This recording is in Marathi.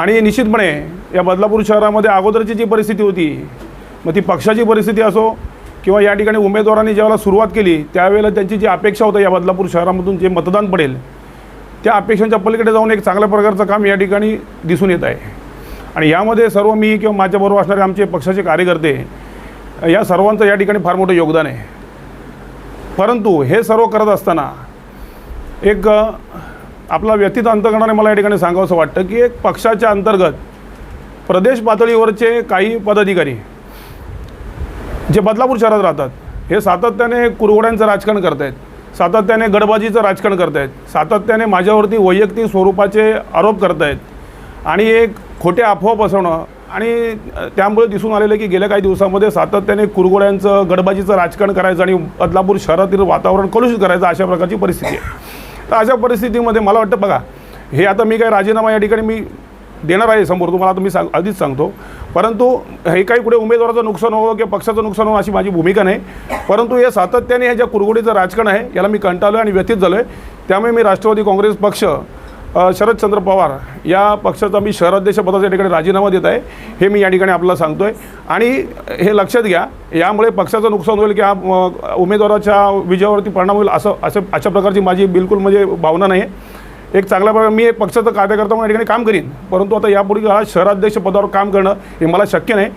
आणि निश्चितपणे या बदलापूर शहरामध्ये अगोदरची जी परिस्थिती होती मग ती पक्षाची परिस्थिती असो किंवा या ठिकाणी उमेदवारांनी ज्यावेळेला सुरुवात केली त्यावेळेला त्यांची जी अपेक्षा होतं या बदलापूर शहरामधून जे मतदान पडेल त्या अपेक्षांच्या पलीकडे जाऊन एक चांगल्या प्रकारचं काम या ठिकाणी दिसून येत आहे. आणि यामध्ये सर्व मी किंवा माझ्याबरोबर असणारे आमचे पक्षाचे कार्यकर्ते या सर्वांचं या ठिकाणी फार मोठं योगदान आहे. परंतु हे सर्व करत असताना एक आपला व्यक्तिगत अंतकरणाने मला या ठिकाणी सांगावंसं वाटतं की एक पक्षाच्या अंतर्गत प्रदेश पातळीवरचे काही पदाधिकारी जे बदलापूर शहरात राहतात हे सातत्याने कुरघोड्यांचं राजकारण करत आहेत सातत्याने गडबाजीचं राजकारण करत आहेत सातत्याने माझ्यावरती वैयक्तिक स्वरूपाचे आरोप करत आहेत आणि एक खोटे अफवा पसरवणं आणि त्यामुळे दिसून आलेलं की गेल्या काही दिवसामध्ये सातत्याने कुरघोड्यांचं गडबाजीचं राजकारण करायचं आणि बदलापूर शहरातील वातावरण कलुषित करायचं अशा प्रकारची परिस्थिती आहे. तर अशा परिस्थितीमध्ये मला वाटतं बघा हे आता मी काय राजीनामा या ठिकाणी मी देणार आहे समोर तुम्हाला तुम्ही सांग आधीच सांगतो. परंतु हे काही कुठे उमेदवाराचं नुकसान होवं किंवा पक्षाचं नुकसान हो अशी माझी भूमिका नाही. परंतु हे सातत्याने हे ज्या कुरगुडीचं राजकारण आहे याला मी कंटाळलो आहे आणि व्यथित झालो आहे त्यामुळे मी राष्ट्रवादी काँग्रेस पक्ष शरदचंद्र पवार या पक्षाचा मी शहराध्यक्ष पदाच्या ठिकाणी राजीनामा देत आहे हे मी या ठिकाणी आपल्याला सांगतो आहे आणि हे लक्षात घ्या यामुळे पक्षाचं नुकसान होईल किंवा उमेदवाराच्या विजयावरती परिणाम होईल असं असं अशा प्रकारची माझी बिलकुल म्हणजे भावना नाही आहे एक चांगल्या प्रकारे मी एक पक्षाचा कार्यकर्ता म्हणून या ठिकाणी काम करीन परंतु आता यापुढे काळात शहराध्यक्ष पदावर काम करणं हे मला शक्य नाही.